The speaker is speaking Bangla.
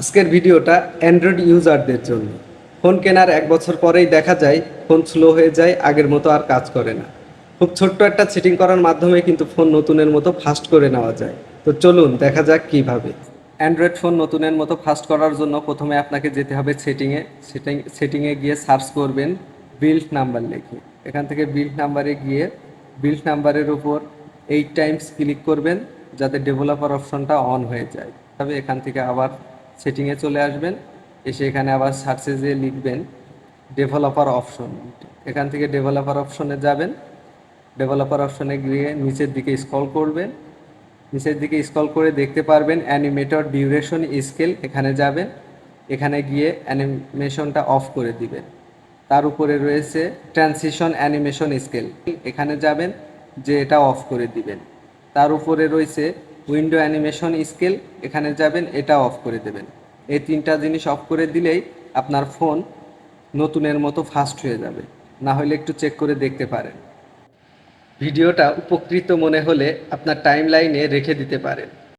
আজকের ভিডিওটা অ্যান্ড্রয়েড ইউজারদের জন্য। ফোন কেনার এক বছর পরেই দেখা যায়, ফোন স্লো হয়ে যায়, আগের মতো আর কাজ করে না। খুব ছোট্ট একটা সেটিং করার মাধ্যমে কিন্তু ফোন নতুনের মতো ফাস্ট করে নেওয়া যায়। তো চলুন, দেখা যাক কীভাবে। অ্যান্ড্রয়েড ফোন নতুনের মতো ফাস্ট করার জন্য প্রথমে আপনাকে যেতে হবে সেটিংয়ে সেটিং সেটিংয়ে গিয়ে সার্চ করবেন বিল্ড নাম্বার লিখে। এখান থেকে বিল্ড নাম্বারে গিয়ে বিল্ড নাম্বারের উপর এইট টাইমস ক্লিক করবেন, যাতে ডেভেলপার অপশনটা অন হয়ে যায়। তবে এখান থেকে আবার সেটিংয়ে চলে আসবেন। এসে এখানে আবার সার্চে যেয়ে লিখবেন ডেভেলপার অপশন এখান থেকে ডেভেলপার অপশনে যাবেন। ডেভেলপার অপশনে গিয়ে নিচের দিকে স্ক্রল করবেন। নিচের দিকে স্ক্রল করে দেখতে পারবেন অ্যানিমেটর ডিউরেশন স্কেল এখানে যাবেন। এখানে গিয়ে অ্যানিমেশনটা অফ করে দিবেন। তার উপরে রয়েছে ট্রানসিশন অ্যানিমেশন স্কেল এখানে যাবেন যে এটা অফ করে দিবেন। তার উপরে রয়েছে উইন্ডো অ্যানিমেশন স্কেল এখানে যাবেন, এটা অফ করে দেবেন। এই তিনটা জিনিস অফ করে দিলেই আপনার ফোন নতুনের মতো ফাস্ট হয়ে যাবে। না হলে একটু চেক করে দেখতে পারেন। ভিডিওটা উপকৃত মনে হলে আপনার টাইম লাইনে রেখে দিতে পারেন।